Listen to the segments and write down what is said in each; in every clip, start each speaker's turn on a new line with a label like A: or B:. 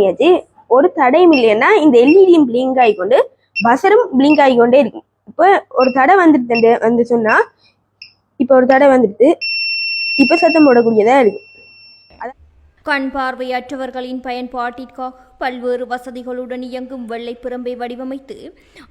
A: பண்ணியாச்சு ஒரு தடையும் இல்லைன்னா இந்த எல்இடியும் பிளிங்க் ஆகிக்கொண்டு பசரும் பிளிங்க் ஆகிக்கொண்டே இருக்கும். இப்போ ஒரு தடை வந்துட்டு வந்து சொன்னா இப்போ ஒரு தடை வந்துடுது இப்போ சத்தம் போடக்கூடியதா இருக்கு.
B: கண் பார்வையற்றவர்களின் பயன்பாட்டிற்காக பல்வேறு வசதிகளுடன் இயங்கும் வெள்ளைப்புறம்பை வடிவமைத்து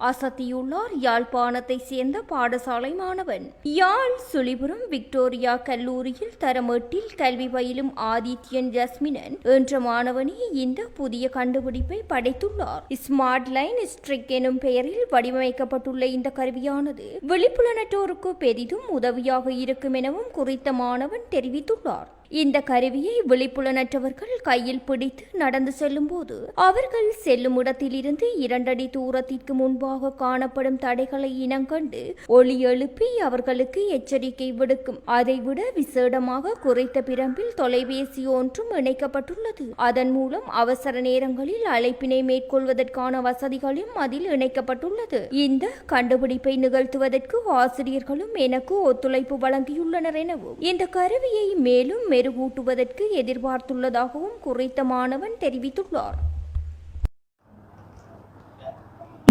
B: அசத்தியுள்ளார் யாழ்ப்பாணத்தைச் சேர்ந்த பாடசாலை மாணவன். யாழ் சுழிபுரம் விக்டோரியா கல்லூரியில் தரம் எட்டில் கல்வி பயிலும் ஆதித்யன் ஜஸ்மினன் என்ற மாணவனே இந்த புதிய கண்டுபிடிப்பை படைத்துள்ளார். ஸ்மார்ட் லைன் ஸ்ட்ரிக் எனும் பெயரில் வடிவமைக்கப்பட்டுள்ள இந்த கருவியானது விழிப்புலனற்றோருக்கு பெரிதும் உதவியாக இருக்கும் எனவும் குறித்த மாணவன் தெரிவித்துள்ளார். இந்த கருவியை விழிப்புலனற்றவர்கள் கையில் பிடித்து நடந்து செல்லும்போது அவர்கள் செல்லும் இடத்திலிருந்து இரண்டடி தூரத்திற்கு முன்பாக காணப்படும் தடைகளை இனங்கண்டு ஒளி எழுப்பி அவர்களுக்கு எச்சரிக்கை விடுக்கும். அதைவிட விசேடமாக குறைத்த பிரம்பில் தொலைபேசி ஒன்றும் இணைக்கப்பட்டுள்ளது. அதன் மூலம் அவசர நேரங்களில் அழைப்பினை மேற்கொள்வதற்கான வசதிகளும் அதில் இணைக்கப்பட்டுள்ளது. இந்த கண்டுபிடிப்பை நிகழ்த்துவதற்கு ஆசிரியர்களும் எனக்கு ஒத்துழைப்பு வழங்கியுள்ளனர் எனவும் இந்த கருவியை மேலும் மெருகூட்டுவதற்கு எதிர்பார்த்துள்ளதாகவும் குறித்த மாணவன் தெரிவித்துள்ளார்.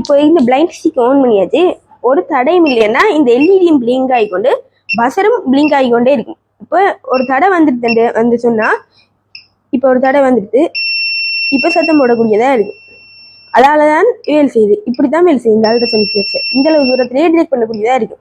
A: இப்போ இந்த பிளைண்ட் ஸ்டிக் ஆன் பண்ணியாச்சு. ஒரு தடையும் இல்லைன்னா இந்த எல்இடியும் பிளிங்க் ஆகிக்கொண்டு பசரும் பிளிங்க் ஆகிக்கொண்டே இருக்கும். இப்போ ஒரு தடை வந்துடுது வந்து சொன்னா இப்போ ஒரு தடை வந்துடுது இப்போ சத்தம் போடக்கூடியதா இருக்கு. அதால தான் வேலை செய்யுது. இப்படி தான் வேலை செய்யுது. இந்த அல்ட்ராசனிக் இந்த அளவு தூரத்திலேயே டிடெக்ட் பண்ணக்கூடியதாக இருக்கு.